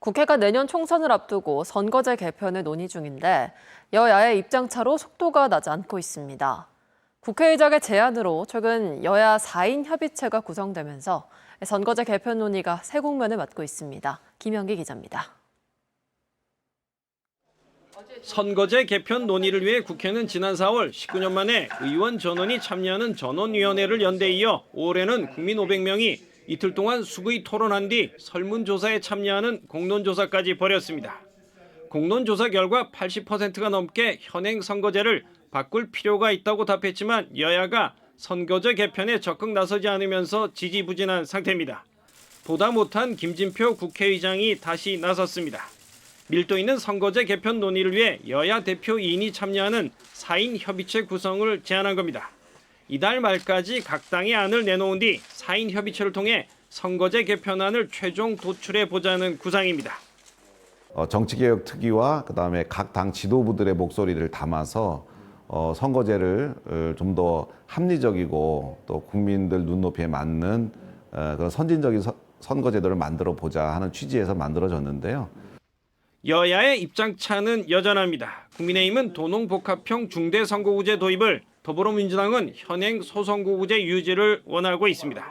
국회가 내년 총선을 앞두고 선거제 개편을 논의 중인데 여야의 입장차로 속도가 나지 않고 있습니다. 국회의장의 제안으로 최근 여야 4인 협의체가 구성되면서 선거제 개편 논의가 새 국면을 맞고 있습니다. 김현기 기자입니다. 선거제 개편 논의를 위해 국회는 지난 4월 19년 만에 의원 전원이 참여하는 전원위원회를 연대 이어 올해는 국민 500명이 이틀 동안 수의 토론한 뒤 설문조사에 참여하는 공론조사까지 벌였습니다. 공론조사 결과 80%가 넘게 현행 선거제를 바꿀 필요가 있다고 답했지만 여야가 선거제 개편에 적극 나서지 않으면서 지지부진한 상태입니다. 보다 못한 김진표 국회의장이 다시 나섰습니다. 밀도 있는 선거제 개편 논의를 위해 여야 대표 2인이 참여하는 4인 협의체 구성을 제안한 겁니다. 이달 말까지 각 당의 안을 내놓은 뒤 4인 협의체를 통해 선거제 개편안을 최종 도출해 보자는 구상입니다. 어, 정치개혁 특위와 그다음에 각 당 지도부들의 목소리를 담아서 어, 선거제를 좀 더 합리적이고 또 국민들 눈높이에 맞는 어, 그런 선진적인 서- 선거제도를 만들어 보자 하는 취지에서 만들어졌는데요. 여야의 입장차는 여전합니다. 국민의힘은 도농복합형 중대선거구제 도입을 더불어민주당은 현행 소선거구제 유지를 원하고 있습니다.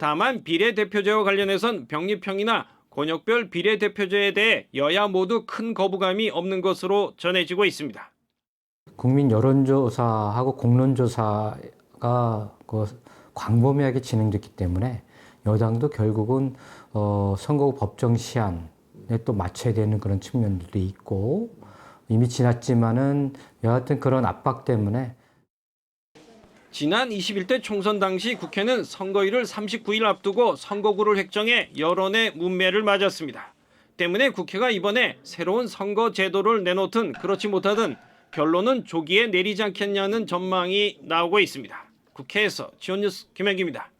다만 비례대표제와 관련해선 병립형이나 권역별 비례대표제에 대해 여야 모두 큰 거부감이 없는 것으로 전해지고 있습니다. 국민 여론조사하고 공론조사가 그 광범위하게 진행됐기 때문에 여당도 결국은 어, 선거구 법정 시한에 또 맞춰야 되는 그런 측면들도 있고 이미 지났지만은 여하튼 그런 압박 때문에 지난 21대 총선 당시 국회는 선거일을 39일 앞두고 선거구를 획정해 여론의 문매를 맞았습니다. 때문에 국회가 이번에 새로운 선거 제도를 내놓든 그렇지 못하든 결론은 조기에 내리지 않겠냐는 전망이 나오고 있습니다. 국회에서 지원뉴스 김현기입니다.